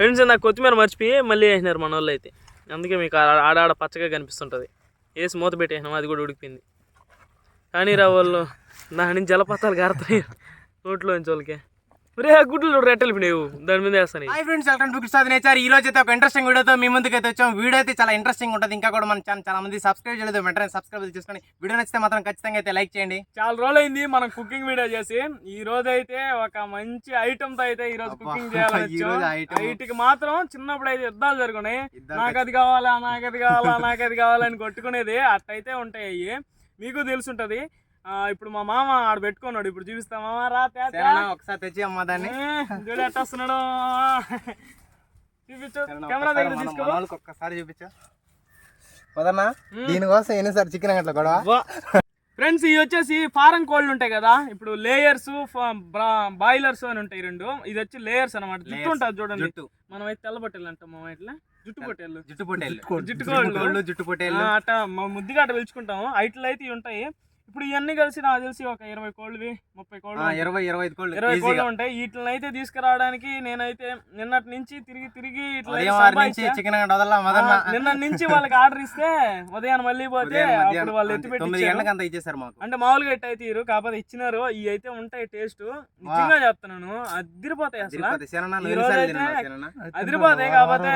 Friends నాకు కొత్తిమీర మర్చిపోయి మళ్ళీ వేసినారు మన వాళ్ళు అయితే. అందుకే మీకు ఆడాడ పచ్చగా కనిపిస్తుంటుంది. వేసి మూత పెట్టేసినాం అది కూడా ఉడికిపోయింది. కానీ రా వాళ్ళు దాని నుంచి జలపాతాలు కారుతాయి నోట్లోంచి వాళ్ళకి. ఆ గుడ్లు రెట్టలు పినేవు దాని మీద వేస్తాను. Hi friends welcome to good nature ఈ రోజు అయితే ఒక ఇంట్రెస్టింగ్ వీడియోతో మీ ముందుకు అయితే వచ్చాం. వీడియో అయితే చాలా ఇంట్రెస్టింగ్ ఉంటుంది. ఇంకా కూడా మన ఛానల్ చాలా మంది సబ్స్క్రైబ్ చేయలేదు. వెంటనే సబ్స్క్రైబ్ చేసుకొని వీడియో నచ్చితే మాత్రం ఖచ్చితంగా అయితే లైక్ చేయండి. చాలా రోజులైంది మనం కుకింగ్ వీడియో చేసి. ఈ రోజు అయితే ఒక మంచి ఐటమ్తో అయితే ఈ రోజు కుకింగ్ చేయాలని ఈ రోజు. వీటికి మాత్రం చిన్నప్పుడు అయితే యుద్ధాలు ఇద్దరు నాకు అది కావాలా నాకు అది కావాలా నాకు అది కావాలని కొట్టుకునేది అట్టయితే ఉంటాయి మీకు తెలుసుంటది ఇప్పుడు మా మామ ఆడ పెట్టుకున్నాడు. ఇప్పుడు చూపిస్తా మామ. రా ఒకసారి తెచ్చి అమ్మ దాన్ని. చూడు ఎట్ట వస్తున్నాడు? చూపించు? కెమెరా దగ్గర తీసుకో. ఒక్కసారి చూపించు. దీనికోసం ఎన్నిసార్లు చికెన్ గంటలు కూడా ఫ్రెండ్స్ ఇవి వచ్చేసి ఫారెన్ కోళ్ళు ఉంటాయి కదా. ఇప్పుడు లేయర్స్ బాయిలర్స్ అని ఉంటాయి రెండు. ఇది వచ్చి లేయర్స్ అన్నమాట. జుట్టు. ఉంటుంది చూడండి. మనం అయితే తెల్ల పొట్టేలు అంటాం మా ఇట్లా జుట్టు పొట్టేళ్ళు. జుట్టు పొట్టేళ్ళు. జుట్టు కోళ్ళు. జుట్టు పొట్టేళ్ళు. అట్ట ముద్దుగా అట్ట పిలుచుకుంటాము. ఐట్లు అయితే ఇవి ఉంటాయి. ఇప్పుడు ఇవన్నీ కలిసి నాకు తెలిసి ఒక ఇరవై కోళ్ళవి ముప్పై కోళ్ళు ఆ, ఇరవై ఇరవై ఐదు కోళ్ళు ఇరవై కోళ్ళు ఉంటాయి. వీటిని అయితే తీసుకురావడానికి నేనైతే నిన్నటి నుంచి తిరిగి తిరిగి ఆరు నుంచి వాళ్ళకి ఆర్డర్ ఇస్తే ఉదయం మళ్ళీ పోతే అప్పుడు మధ్యాహ్నం వాళ్ళు అంతే. ఎత్తి తొమ్మిది పెట్టి గంటలకు అంత ఇచ్చేసారు మాకు. అంటే మామూలుగా ఎట్ట అయితే ఇరు కాకపోతే ఇచ్చినారు. ఇవి అయితే ఉంటాయి టేస్ట్. నిజంగా చెప్తున్నాను అదిరిపోతాయి అసలు. అదిరిపోతాయి. కాకపోతే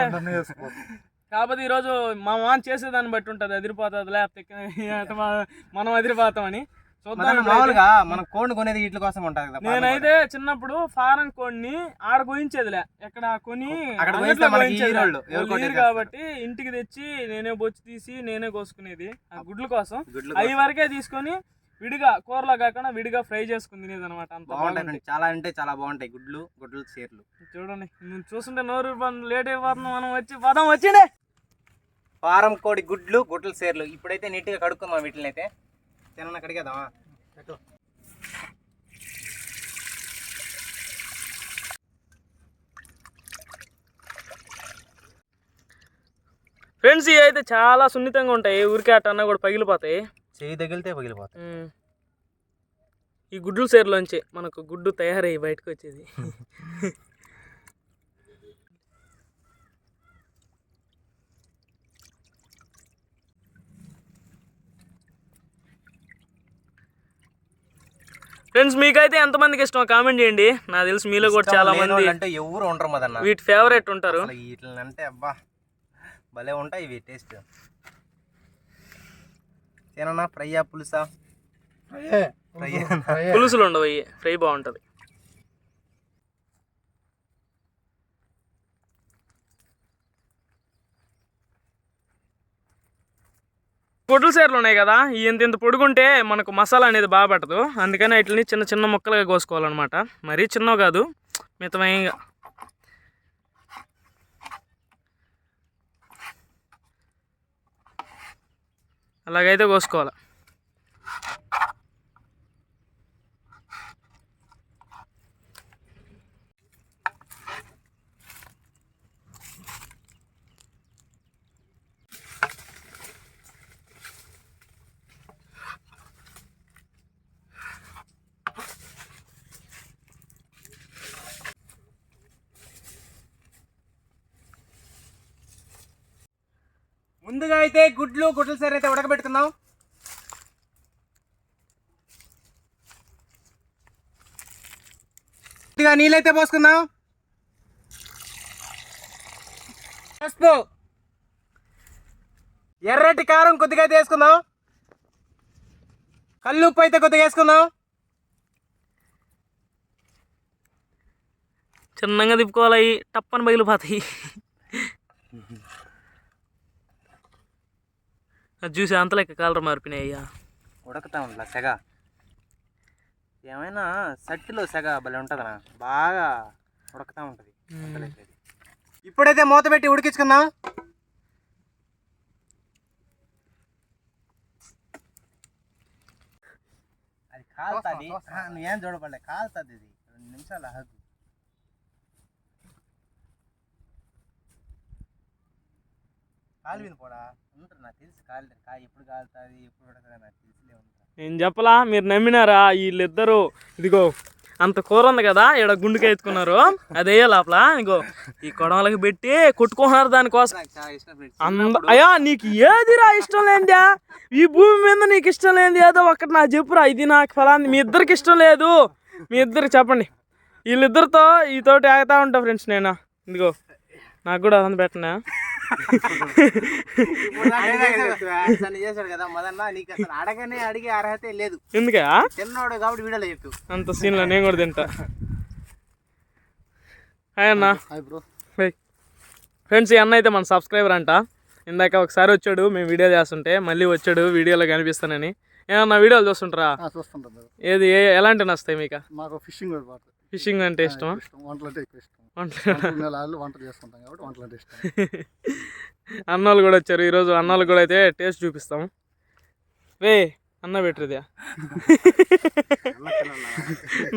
కాకపోతే ఈ రోజు మా మామ చేసేదాన్ని బట్టి ఉంటది అదిరిపోతుంది లేకపోతే మనం అదిరిపోతామని చూద్దాం. మామూలుగా మనం కోడిని కొనేది వీటి కోసం ఉంటుంది కదా నేనైతే చిన్నప్పుడు ఫారెన్ కోడిని ఆడ కోయించేదిలే. ఎక్కడ కొని. కాబట్టి ఇంటికి తెచ్చి నేనే బొచ్చి తీసి నేనే కోసుకునేది ఆ గుడ్ల కోసం. అవి వరకే తీసుకొని విడిగా కూరలో కాకుండా విడిగా ఫ్రై చేసుకుని తినేది అనమాట అంత బాగుంటాయి చాలా అంటే చాలా బాగుంటాయి గుడ్లు గుడ్లు చీరలు. చూడండి చూస్తుంటే నోరు లేట్ అయిపోతుంది మనం వచ్చి పదం వచ్చిండే ఫారం కోడి గుడ్లు గుడ్లు చీరలు ఇప్పుడైతే నీట్గా కడుక్కుందాం వీటిని అయితే. తినన్న కడిగేద్దామా? పెట్టు. ఫ్రెండ్స్ ఇవి అయితే చాలా సున్నితంగా ఉంటాయి. ఊరికే అట్ట అన్నా కూడా పగిలిపోతాయి. చెయ్యి తగిలితే పగిలిపోతాయి. ఈ గుడ్లు సేరులోంచి మనకు గుడ్డు తయారయ్యి బయటకు వచ్చేది. ఫ్రెండ్స్ మీకైతే ఎంతమందికి ఇష్టం? కామెంట్ చేయండి. నాకు తెలిసి మీలో కూడా చాలా మంది అంటే ఎవరు ఉండరు మదన్న. వీటి ఫేవరెట్ ఉంటారు. అంటే అబ్బా భలే ఉంటాయి ఇవి టేస్ట్ తిననా ఫ్రైయా పులుసా? ఫ్రై పులుసులు ఉండవు ఫ్రై బాగుంటుంది. పొట్టుల సేర్లు ఉన్నాయి కదా ఇంత ఇంత పొడుగుంటే మనకు మసాలా అనేది బాగా పట్టదు. అందుకని వీటిని చిన్న చిన్న ముక్కలుగా కోసుకోవాలన్నమాట. మరీ చిన్నవి కాదు మితమైన అలాగైతే కోసుకోవాలి. ముందుగా అయితే గుడ్లు గుడ్ల సరే అయితే ఉడకబెట్టుకుందాం. కొద్దిగా నీళ్ళైతే పోసుకుందాం. పసుపు. ఎర్రటి కారం కొద్దిగా అయితే వేసుకుందాం. కళ్ళు ఉప్పు అయితే కొద్దిగా వేసుకుందాం. చిన్నగా తిప్పుకోవాలి టప్పని పగిలిపోతాయి చూసి అంత లెక్క కలర్ మారిపోయినాయి అయ్యా ఉడకతా ఉందిలా సెగ. ఏమైనా సట్టిలో సెగ భలే ఉంటుందనా? బాగా ఉడకతా ఉంటుంది. ఇప్పుడైతే మూత పెట్టి ఉడికించుకుందాం. అది కాలుతుంది. నువ్వేం చూడపడలే కాలుతుంది ఇది. రెండు నిమిషాలు ఆగు కాలివింది పోడా ఉంటారు నాకు తెలుసు కాలి కాయ ఎప్పుడు కాలుతుంది ఎప్పుడు ఉడకదా నాకు తెలిసిలే ఉంటా నేను చెప్పలా మీరు నమ్మినారా? వీళ్ళిద్దరూ ఇదిగో అంత కూర ఉంది కదా ఇక్కడ గుండుకి ఎత్తుకున్నారు. అదే లోపల. ఇంకో ఈ కొడవలకి పెట్టి కొట్టుకుంటున్నారు దానికోసం. అంద అయ్యా నీకు ఏదిరా ఇష్టం లేనిదా? ఈ భూమి మీద నీకు ఇష్టం లేనిది ఏదో ఒకటి నాకు చెప్పురా. ఇది నాకు ఫలాంది మీ ఇద్దరికి ఇష్టం లేదు. మీ ఇద్దరికి చెప్పండి. వీళ్ళిద్దరితో ఈ తోటి ఆగుతా ఉంటా ఫ్రెండ్స్ నేను. ఇదిగో నాకు కూడా అదంతా పెట్టనా? చేశాడు కదా. మదన్న నీకు అసలు అడగనే అడిగే అర్హత లేదు. ఎందుకా? చిన్నవాడు కాబట్టి వీడియోలో చెప్పు. అంత సీన్లో నేను కూడా తింటా. హాయ్ అన్న. ఫ్రెండ్స్ ఈ అన్న అయితే మన సబ్స్క్రైబర్ అంట. ఇందాక ఒకసారి వచ్చాడు మేము వీడియో చేస్తుంటే మళ్ళీ వచ్చాడు వీడియోలో కనిపిస్తానని. ఏమన్నా వీడియోలు చూస్తుంటారా? చూస్తుంటాం మేము. ఏది ఏ ఎలాంటి నస్తాయి మీకు? మాకు ఫిషింగ్ ఫిషింగ్ అంటే ఇష్టం ఇష్టం. వంటలు అంటే ఎక్కువ ఇష్టం. వంటలు. వంటలు చేసుకుంటాం కాబట్టి వంటలు అంటే ఇష్టం. అన్నోళ్ళు కూడా వచ్చారు. ఈరోజు అన్నోళ్ళు కూడా అయితే టేస్ట్ చూపిస్తాం. రే అన్న పెట్టరుదే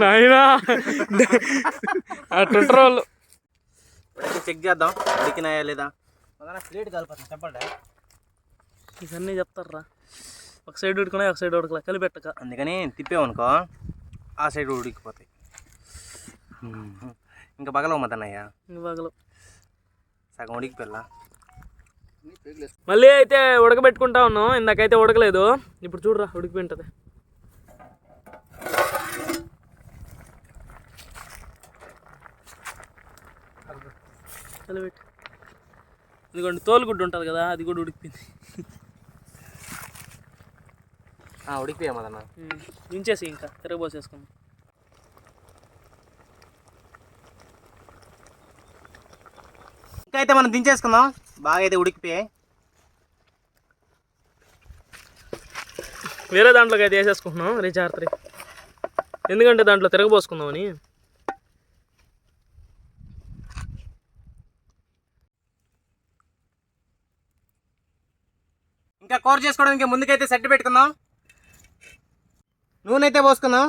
నాయనా. ఆ ట్విట్టర్ వాళ్ళు. చెక్ చేద్దాం. ఉడికినాయా లేదా? ప్లేట్ కలుపుతాం చెప్పండి. ఇవన్నీ చెప్తారా ఒక సైడ్ ఉడుకున్నా ఒక సైడ్ ఉడకలే. కలిపెట్టక అందుకని తిప్పేమనుకో ఆ సైడ్ ఉడికిపోతాయి. ఇంకా పగలవు మదన్నయ్య బాగలు సగం ఉడికిపోల్లా మళ్ళీ అయితే ఉడకబెట్టుకుంటా ఉన్నాం. ఇందాకైతే ఉడకలేదు. ఇప్పుడు చూడరా ఉడికిపోయి ఉంటుంది కలిపెట్టు ఇదిగోండి తోలుగుడ్డు ఉంటుంది కదా అది కూడా ఉడికిపోయింది. ఉడికిపోయా మదన్న దించేసి ఇంకా తిరగబోసేసుకుందాం. ఇంకా అయితే మనం దించేసుకుందాం. బాగా అయితే ఉడికిపోయాయి. వేరే దాంట్లోకి అయితే వేసేసుకుంటున్నాం రీచార్జ్ ఎందుకంటే దాంట్లో తిరగబోసుకుందామని ఇంకా కూర చేసుకోవడానికి ముందుకైతే సెట్ పెట్టుకుందాం. నూనె అయితే పోసుకుందాం.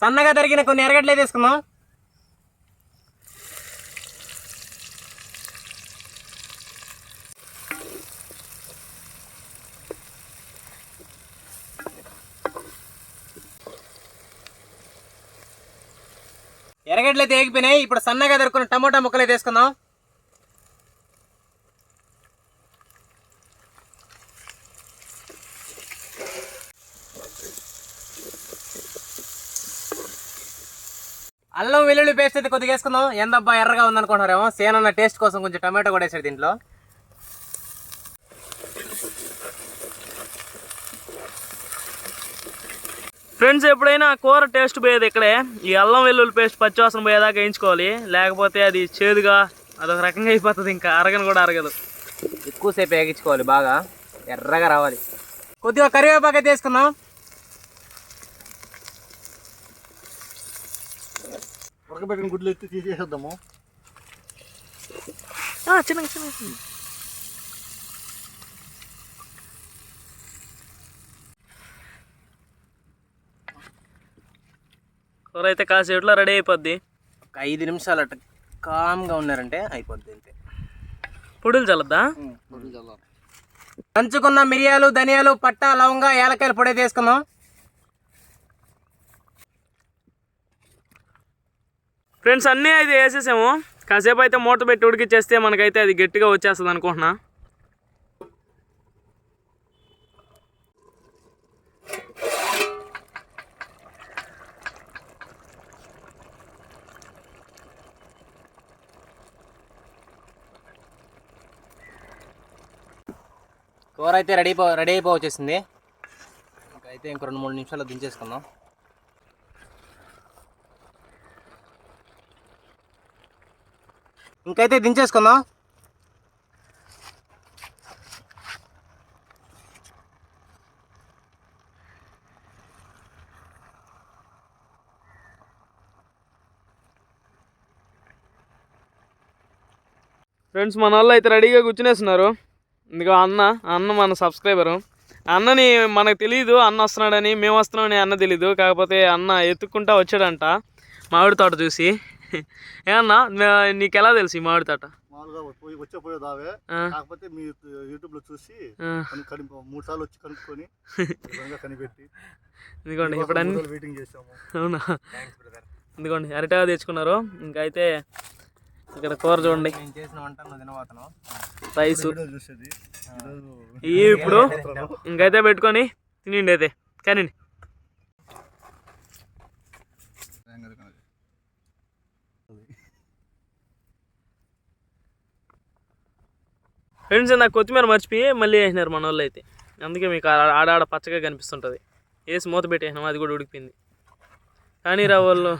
సన్నగా తరిగిన కొన్ని ఎరగడ్లు అయితే వేసుకుందాం. ఎరగడ్లు అయితే ఏగిపోయినాయి. ఇప్పుడు సన్నగా దొరుకున్న టమోటా ముక్కలు అయితే వేసుకుందాం. అల్లం వెల్లుల్లి పేస్ట్ అయితే కొద్దిగా వేసుకుందాం. ఏందబ్బా ఎర్రగా ఉందనుకుంటున్నారేమో. సేనన్న టేస్ట్ కోసం కొంచెం టమాటో కూడా వేసాడు దీంట్లో. ఫ్రెండ్స్ ఎప్పుడైనా కూర టేస్ట్ పోయేది ఇక్కడే. ఈ అల్లం వెల్లుల్లి పేస్ట్ పచ్చివాసన పోయేదాకా వేయించుకోవాలి. లేకపోతే అది చేదుగా అదొక రకంగా అయిపోతుంది ఇంకా అరగను కూడా అరగదు. ఎక్కువసేపు వేగించుకోవాలి బాగా ఎర్రగా రావాలి. కొద్దిగా కరివేపాకు అయితే వేసుకుందాం ఉడకబెట్టిన గుడ్లు ఎత్తి తీసేసేద్దాము. ఆ, చిన్నగా. కూర అయితే కాసేపులో రెడీ అయిపోద్ది. ఒక ఐదు నిమిషాలు అట్ట కామ్గా ఉన్నారంటే అయిపోద్ది అంతే. పొడులు చల్లద్దా? దంచుకున్న మిరియాలు ధనియాలు పట్ట లవంగా ఏలకాయలు పొడి అయితే వేసుకుందాం ఫ్రెండ్స్ అన్నీ అయితే వేసేసాము. కాసేపు అయితే మూత పెట్టి ఉడికిచ్చేస్తే మనకైతే అది గట్టిగా వచ్చేస్తుంది అనుకుంటున్నా. కూర అయితే రెడీ అయిపో రెడీ అయిపో వచ్చేసింది అయితే ఇంకో రెండు మూడు నిమిషాలు దించేసుకుందాం. ఇంకైతే దించేసుకుందాం. ఫ్రెండ్స్ మన వాళ్ళు అయితే రెడీగా కూర్చునేస్తున్నారు. ఇందుకో అన్న అన్న మన సబ్స్క్రైబరు. అన్నని మనకు తెలియదు అన్న వస్తున్నాడని మేము వస్తున్నామని అన్న తెలీదు. కాకపోతే అన్న ఎత్తుక్కుంటా వచ్చాడంట మామిడి తోట చూసి. ఏమన్నా నీకు ఎలా తెలుసు ఈ మామిడి తోట? మామూలుగా పోయి వచ్చే కాకపోతే మీ యూట్యూబ్లో చూసి కని మూడు సార్లు వచ్చి కనుక్కొని కనిపెట్టి. మీకోసం ఇప్పుడు అన్ని వెయిటింగ్ చేసాము అవునా? ఇదిగోండి అరిటాగా తెచ్చుకున్నారు. ఇంకా అయితే ఇక్కడ కూర చూడండి. రైస్. ఇవి ఇప్పుడు ఇంకైతే పెట్టుకొని తినండి అయితే. కానీ. ఫ్రెండ్స్ నాకు కొత్తిమీర మర్చిపోయి మళ్ళీ వేసినారు మన వాళ్ళు అయితే. అందుకే మీకు ఆడాడ పచ్చగా కనిపిస్తుంటుంది. వేసి మూత పెట్టేసినాం అది కూడా ఉడికిపోయింది. కానీ రా వాళ్ళు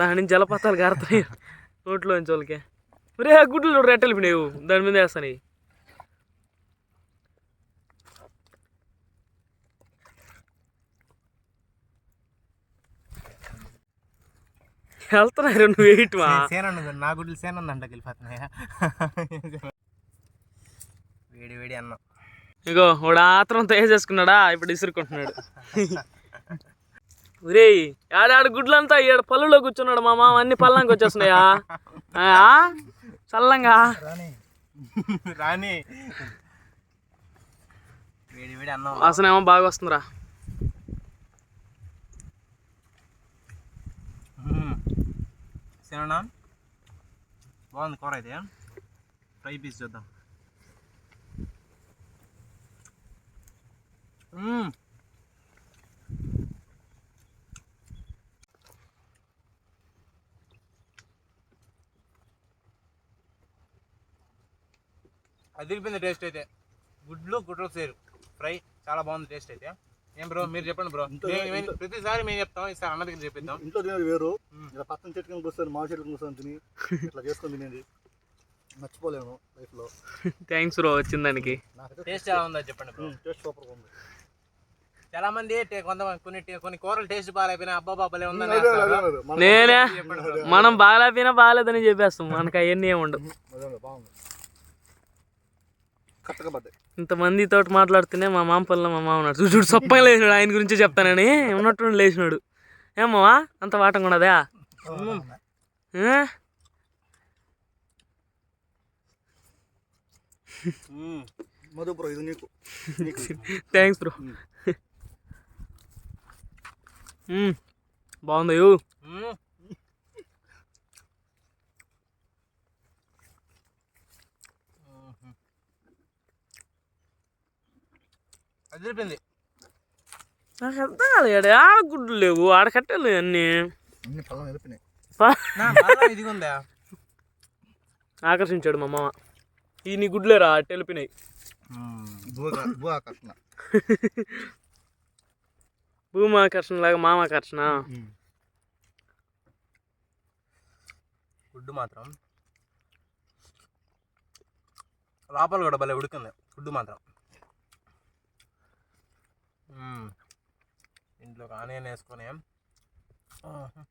దాని నుంచి జలపాతాలు కారుతాయి నోట్లోంచి వాళ్ళకి. ఆ గుడ్లు రెట్టలు పినేవు దాని మీద వేస్తాను. వెళ్తున్నారు నువ్వు వేయటమా సేన ఉంది నా గుడ్లు సేన ఉందంట వెళ్ళిపోతున్నాయా వేడి వేడి అన్నం. ఇగో వాడు ఆత్రంతో వేసేసుకున్నాడా ఇప్పుడు ఇసురుకుంటున్నాడు. ఒరేయ్ ఆడాడు గుడ్లంతా ఈడ పళ్ళులో కూర్చున్నాడు మా మామ. అన్ని పల్లంకి వచ్చేస్తున్నాయా? చల్లంగా. రాని వేడి వేడి అన్నం. వాసన ఏమో బాగా వస్తుందిరా. సేనా బాగుంది కూర అయితే ఫ్రై పీస్ చూద్దాం. అదిరిపోయింది టేస్ట్ అయితే. గుడ్లు గుడ్లు సేరు ఫ్రై చాలా బాగుంది టేస్ట్ అయితే. ఏం బ్రో మీరు చెప్పండి బ్రో ప్రతిసారి మేము చెప్తాం ఈసారి అన్న దగ్గర చెప్పిద్దాం. ఇంట్లో తినేది వేరు. ఇలా పక్కన చెట్టు కింద కూర్చొని మా చెట్టు కూర్చొని తిని ఇట్లా చేసుకొని తినేది. మర్చిపోలేము లైఫ్లో థ్యాంక్స్ బ్రో వచ్చిన దానికి టేస్ట్ ఎలా ఉందో చెప్పండి బ్రో టేస్ట్ సూపర్ ఉంది. చాలా మంది కొంతమంది కొన్ని కొన్ని కూరలు టేస్ట్ బాగాలేకపోయినా అబ్బా బాబాలే ఉందని నేనే. మనం బాగాలేకపోయినా బాగాలేదని చెప్పేస్తాం. మనకు అవన్నీ ఏమి అదే, బాగుంది. పడ్డాయి ఇంతమందితో మాట్లాడుతూనే మా మామ పనులు మా మామ ఉన్నాడు. చూడు సొప్పగా లేచినాడు. ఆయన గురించి చెప్తానని ఉన్నట్టు లేచినాడు. ఏమమ్మా అంత వాటం? మ్మ్. మధు బ్రో ఇది నీకు. Thanks bro. బాగుంది యూ. మ్మ్. మ్మ్. అదిరిపోయింది. నాకు అర్థం కాలేదు ఆడ గుడ్లు లేవు ఆడ కట్టెలు అన్నీ. వెళ్ళిపోయినాయి ఉందా ఆకర్షించాడు మా మామ. ఈ నీ గుడ్లేరా తెలిపినాయి భూ భూ ఆకర్షణ. భూమి ఆకర్షణ లాగా మామ ఆకర్షణ ఫుడ్ మాత్రం. లోపల కూడా భలే ఉడికింది ఫుడ్ మాత్రం. ఇంట్లో ఆనియన్ వేసుకొని ఆహా.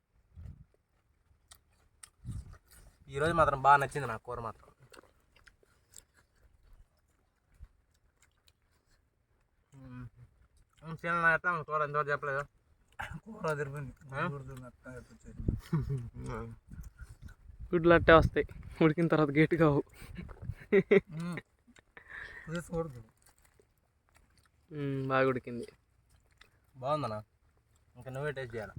ఈరోజు మాత్రం బాగా నచ్చింది నాకు కూర మాత్రం. చిన్న ఎట్లా కూర ఎంతవరకు చెప్పలేదు. కూర అదిరిపోయింది గుడ్లు అట్టే వస్తాయి. ఉడికిన తర్వాత గట్టి కావు బాగా ఉడికింది. బాగుందన్నా? ఇంకా నువ్వే టేస్ట్ చేయాలి?